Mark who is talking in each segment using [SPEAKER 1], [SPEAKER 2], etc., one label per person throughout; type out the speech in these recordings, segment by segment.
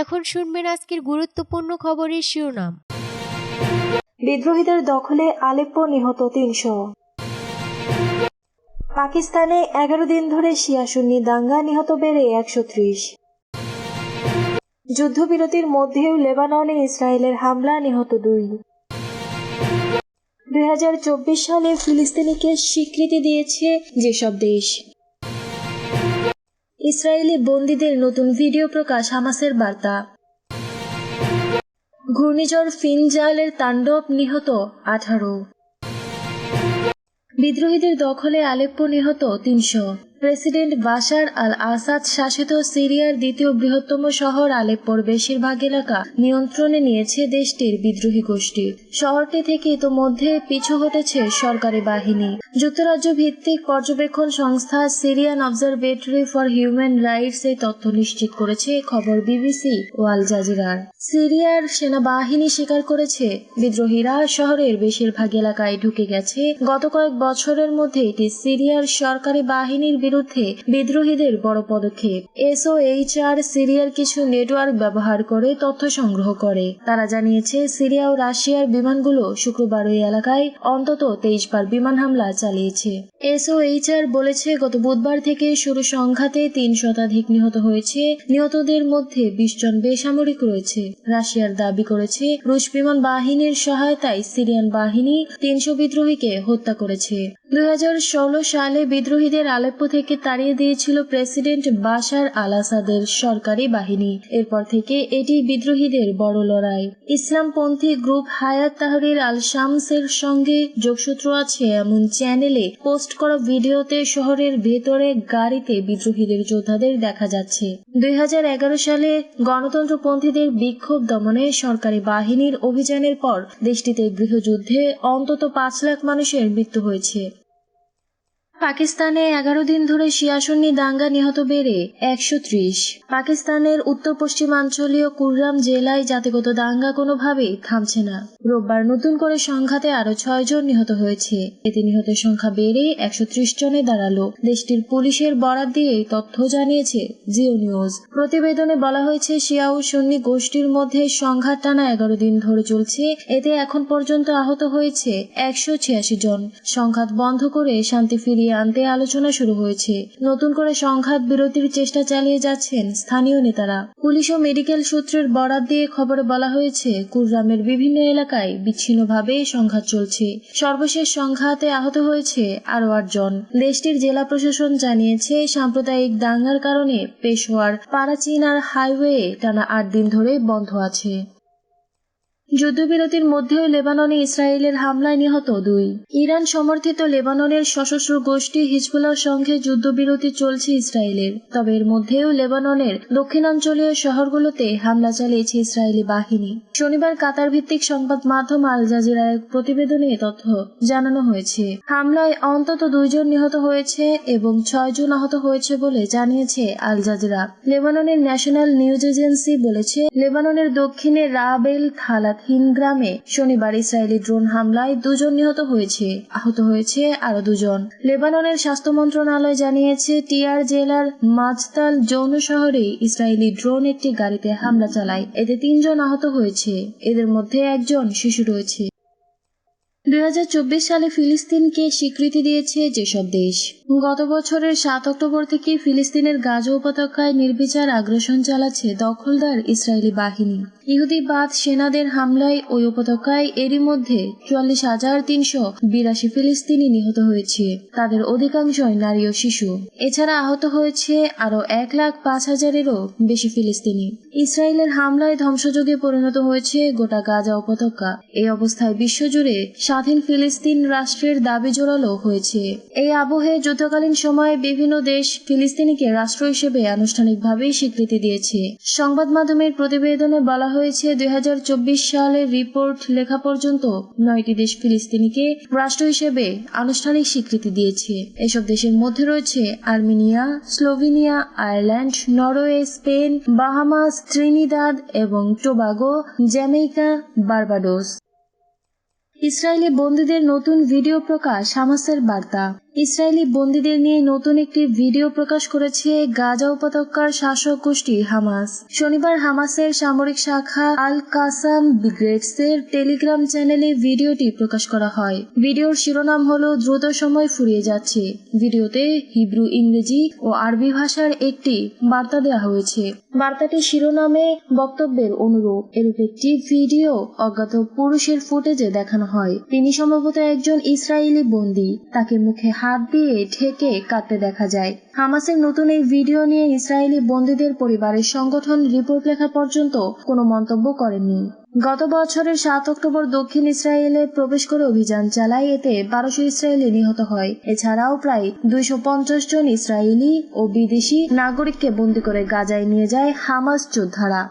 [SPEAKER 1] এখন শুনবেন আজকের গুরুত্বপূর্ণ খবরের শিরোনাম।
[SPEAKER 2] বিদ্রোহীদের দখলে আলেপ্পো নিহত তিনশো। পাকিস্তানে এগারো দিন ধরে শিয়াসুন্নি দাঙ্গা নিহত বেড়ে একশো ত্রিশ। যুদ্ধবিরতির মধ্যেও লেবাননে ইসরায়েলের হামলা নিহত দুই। দুই সালে ফিলিস্তিনিকে স্বীকৃতি দিয়েছে যেসব দেশ। ইসরায়েলি বন্দীদের নতুন ভিডিও প্রকাশ হামাসের বার্তা। ঘূর্ণিঝড় ফিনজালের তাণ্ডব নিহত আঠারো। বিদ্রোহীদের দখলে আলেপ্পো নিহত তিনশো। প্রেসিডেন্ট বাশার আল আসাদ শাসিত সিরিয়ার দ্বিতীয় বৃহত্তম শহর আলেপ্পোর বেশিরভাগ এলাকা নিয়ন্ত্রণে নিয়েছে দেশটির বিদ্রোহী গোষ্ঠী। শহরটি থেকে ইতোমধ্যে পিছু হটেছে সরকারি বাহিনী। যুক্তরাজ্য ভিত্তিক পর্যবেক্ষণ সংস্থা Syrian Observatory for Human Rights এই তথ্য নিশ্চিত করেছে খবর বিবিসি ও আল জাজিরার। সিরিয়ার সেনাবাহিনী স্বীকার করেছে, বিদ্রোহীরা শহরের বেশিরভাগ এলাকায় ঢুকে গেছে। গত কয়েক বছরের মধ্যে এটি সিরিয়ার সরকারি বাহিনীর বিরুদ্ধে বিদ্রোহীদের বড় পদক্ষেপ। এসওএইচআর সিরিয়ার কিছু নেটওয়ার্ক ব্যবহার করে তথ্য সংগ্রহ করে। তারা জানিয়েছে, সিরিয়া ও রাশিয়ার বিমানগুলো শুক্রবার ওই এলাকায় অন্তত তেইশ বার বিমান হামলা চালিয়েছে। এসওএইচআর বলেছে, গত বুধবার থেকে শুরু সংঘাতে তিন শতাধিক নিহত হয়েছে। নিহতদের মধ্যে বিশ জন বেসামরিক রয়েছে। রাশিয়ার দাবি করেছে, রুশ বিমান বাহিনীর সহায়তায় সিরিয়ান বাহিনী তিনশো বিদ্রোহীকে হত্যা করেছে। দুই হাজার ষোলো সালে বিদ্রোহীদের আলেপ্পো থেকে তাড়িয়ে দিয়েছিল প্রেসিডেন্ট বাশার আল আসাদের সরকারি বাহিনী। এরপর থেকে এটি বিদ্রোহীদের বড় লড়াই। ইসলামপন্থী গ্রুপ হায়াত তাহরির আল শামসের সঙ্গে যোগসূত্র আছে এমন চ্যানেলে পোস্ট করা ভিডিওতে শহরের ভেতরে গাড়িতে বিদ্রোহীদের যোদ্ধাদের দেখা যাচ্ছে। দুই হাজার এগারো সালে গণতন্ত্রপন্থীদের বিক্ষোভ দমনে সরকারি বাহিনীর অভিযানের পর দেশটিতে গৃহযুদ্ধে অন্তত পাঁচ লাখ মানুষের মৃত্যু হয়েছে। পাকিস্তানে এগারো দিন ধরে শিয়াসন্নি দাঙ্গা নিহত বেড়ে একশো ত্রিশ। পাকিস্তানের উত্তর পশ্চিমাঞ্চলীয় কুররাম জেলায় জাতিগত দাঙ্গা কোনোভাবেই থামছে না। রোববার নতুন করে সংঘাতে আরও ছয় জন নিহত হয়েছে। এতে নিহতের সংখ্যা বেড়ে একশো ত্রিশ জনে দাঁড়াল। দেশটির পুলিশের বরাত দিয়ে তথ্য জানিয়েছে জিও নিউজ। প্রতিবেদনে বলা হয়েছে শিয়া ও সুন্নি গোষ্ঠীর মধ্যে সংঘাত টানা এগারো দিন ধরে চলছে। এতে এখন পর্যন্ত আহত হয়েছে একশো ছিয়াশি জন। সংঘাত বন্ধ করে শান্তি ফিরিয়ে আনতে আলোচনা শুরু হয়েছে। নতুন করে সংঘাত বিরতির চেষ্টা চালিয়ে যাচ্ছেন স্থানীয় নেতারা। পুলিশ ও মেডিকেল সূত্রের বরাত দিয়ে খবরে বলা হয়েছে কুররামের বিভিন্ন এলাকায় বিচ্ছিন্নভাবে সংঘাত চলছে। সর্বশেষ সংঘাতে আহত হয়েছে আরও আটজন। দেশটির জেলা প্রশাসন জানিয়েছে, সাম্প্রদায়িক দাঙ্গার কারণে পেশোয়ার পারাচিনার হাইওয়ে টানা আট দিন ধরে বন্ধ আছে। যুদ্ধবিরতির মধ্যেও লেবাননে ইসরায়েলের হামলায় নিহত দুই। ইরান সমর্থিত লেবাননের সশস্ত্র গোষ্ঠী হিজবুল্লাহর সঙ্গে যুদ্ধবিরতি চলছে ইসরায়েলের। তবে এর মধ্যেও লেবাননের দক্ষিণাঞ্চলীয় শহরগুলোতে হামলা চালিয়েছে ইসরায়েলি বাহিনী। শনিবার কাতার ভিত্তিক সংবাদ মাধ্যম আল জাজিরার এক প্রতিবেদনে তথ্য জানানো হয়েছে। হামলায় অন্তত দুইজন নিহত হয়েছে এবং ছয়জন আহত হয়েছে বলে জানিয়েছে আল জাজিরা। লেবাননের ন্যাশনাল নিউজ এজেন্সি বলেছে, লেবাননের দক্ষিণে রাবেল থালাত হিন গ্রামে শনিবার ইসরায়েলি ড্রোন হামলায় দুজন নিহত হয়েছে। আহত হয়েছে আরও দুজন। লেবাননের স্বাস্থ্য মন্ত্রণালয় জানিয়েছে, টিয়ার জেলার মাজতাল যৌন শহরে ইসরায়েলি ড্রোন একটি গাড়িতে হামলা চালায়। এতে তিনজন আহত হয়েছে। এদের মধ্যে একজন শিশু রয়েছে। দুই হাজার চব্বিশ সালে ফিলিস্তিনকে স্বীকৃতি দিয়েছে যেসব দেশ। গত বছরের সাত অক্টোবর থেকে ফিলিস্তিনের গাজা উপত্যকায় নির্বিচার আগ্রাসন চালাচ্ছে দখলদার ইসরায়েলি বাহিনী। ইহুদিবাদ সেনাদের হামলায় ওই উপত্যকায় এরই মধ্যে চুয়াল্লিশ হাজার তিনশো বিরাশি ফিলিস্তিনি নিহত হয়েছে। তাদের অধিকাংশই নারী ও শিশু। এছাড়া আহত হয়েছে আরও এক লাখ পাঁচ হাজারেরও বেশি ফিলিস্তিনি। ইসরায়েলের হামলায় ধ্বংসযোগে পরিণত হয়েছে গোটা গাজা উপত্যকা। এই অবস্থায় বিশ্বজুড়ে স্বাধীন ফিলিস্তিন রাষ্ট্রের দাবি জোরালো হয়েছে। এই আবহে যুদ্ধকালীন সময়ে বিভিন্ন দেশ ফিলিস্তিনিকে রাষ্ট্র হিসেবে আনুষ্ঠানিকভাবে স্বীকৃতি দিয়েছে। সংবাদ মাধ্যমের প্রতিবেদনে বলা হয়েছে, দুই হাজার চব্বিশ সালের রিপোর্ট লেখা পর্যন্ত নয়টি দেশ ফিলিস্তিনিকে রাষ্ট্র হিসেবে আনুষ্ঠানিক স্বীকৃতি দিয়েছে। এসব দেশের মধ্যে রয়েছে Armenia, Slovenia, Ireland, Norway, Spain, Bahamas, Trinidad এবং টোবাগো, জ্যামেইকা, বার্বাডোস। ইসরায়েলি বন্দীদের নতুন ভিডিও প্রকাশ, হামাসের বার্তা। ইসরায়েলি বন্দীদের নিয়ে নতুন একটি ভিডিও প্রকাশ করেছে গাজা উপত্যকার শাসক গোষ্ঠী হামাস। শনিবার হামাসের সামরিক শাখা আল কাসাম ব্রিগেডসের টেলিগ্রাম চ্যানেলে ভিডিওটি প্রকাশ করা হয়। ভিডিওর শিরোনাম হল, দ্রুত সময় ফুরিয়ে যাচ্ছে। ভিডিওতে হিব্রু ইংরেজি ও আরবি ভাষার একটি বার্তা দেওয়া হয়েছে। বার্তাটি শিরোনামে বক্তব্যের অনুরূপ, এরূপ একটি ভিডিও অজ্ঞাত পুরুষের ফুটেজে দেখানো হয়। তিনি সম্ভবত একজন ইসরায়েলি বন্দী। তাকে মুখে হাত দিয়ে ঢেকে কাঁদতে দেখা যায়। হামাসের নতুন এই ভিডিও নিয়ে ইসরায়েলি বন্দীদের পরিবারের সংগঠন রিপোর্ট লেখা পর্যন্ত কোনো মন্তব্য করেননি। গত বছরের সাত অক্টোবর দক্ষিণ ইসরায়েলে প্রবেশ করে অভিযান চালায়, এতে বারোশো ইসরায়েলি নিহত হয়। এছাড়াও প্রায় দুইশো পঞ্চাশ জন ইসরায়েলি ও বিদেশি নাগরিককে বন্দী করে গাজায় নিয়ে যায় হামাস যোদ্ধারা।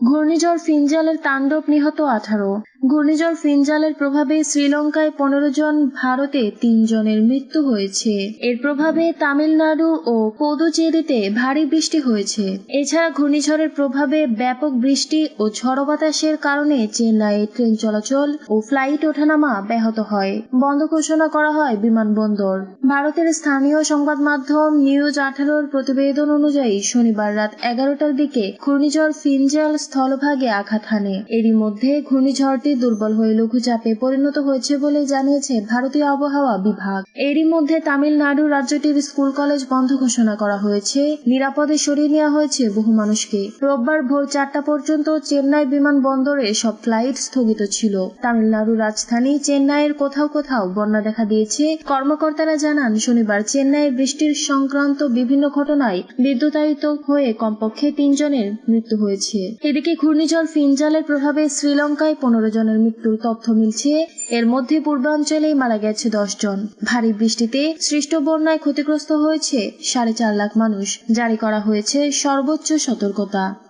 [SPEAKER 2] ঘূর্ণিঝড় ফিনজালের তাণ্ডব নিহত আঠারো। ঘূর্ণিঝড় ফিনজালের প্রভাবে শ্রীলঙ্কায় পনেরো জন, ভারতে তিন জনের মৃত্যু হয়েছে। এর প্রভাবে তামিলনাড়ু ও পদুচেরিতে ভারী বৃষ্টি হয়েছে। এছাড়া ঘূর্ণিঝড়ের প্রভাবে ব্যাপক বৃষ্টি ও ঝড়ো বাতাসের কারণে চেন্নাইয়ে ট্রেন চলাচল ও ফ্লাইট ওঠানামা ব্যাহত হয়। বন্ধ ঘোষণা করা হয় বিমানবন্দর। ভারতের স্থানীয় সংবাদ মাধ্যম নিউজ আঠারোর প্রতিবেদন অনুযায়ী শনিবার রাত এগারোটার দিকে ঘূর্ণিঝড় ফিনজাল স্থলভাগে আঘাত হানে। এরই মধ্যে ঘূর্ণিঝড়টি দুর্বল হয়ে লঘুচাপে পরিণত হয়েছে বলে জানিয়েছে ভারতীয় আবহাওয়া বিভাগ। এরই মধ্যে তামিলনাড়ু রাজ্যটির স্কুল কলেজ বন্ধ ঘোষণা করা হয়েছে। নিরাপদে সরিয়ে নেওয়া হয়েছে বহু মানুষকে। রোববার ভোর চারটা পর্যন্ত চেন্নাই বিমানবন্দরে সব ফ্লাইট স্থগিত ছিল। তামিলনাড়ু রাজধানী চেন্নাইয়ের কোথাও কোথাও বন্যা দেখা দিয়েছে। কর্মকর্তারা জানান, শনিবার চেন্নাইয়ে বৃষ্টির সংক্রান্ত বিভিন্ন ঘটনায় বিদ্যুতায়িত হয়ে কমপক্ষে তিনজনের মৃত্যু হয়েছে। এদিকে ঘূর্ণিঝড় ফিনজালের প্রভাবে শ্রীলঙ্কায় পনেরো জনের মৃত্যুর তথ্য মিলছে। এর মধ্যে পূর্বাঞ্চলেই মারা গেছে দশ জন। ভারী বৃষ্টিতে সৃষ্ট বন্যায় ক্ষতিগ্রস্ত হয়েছে সাড়ে চার লাখ মানুষ। জারি করা হয়েছে সর্বোচ্চ সতর্কতা।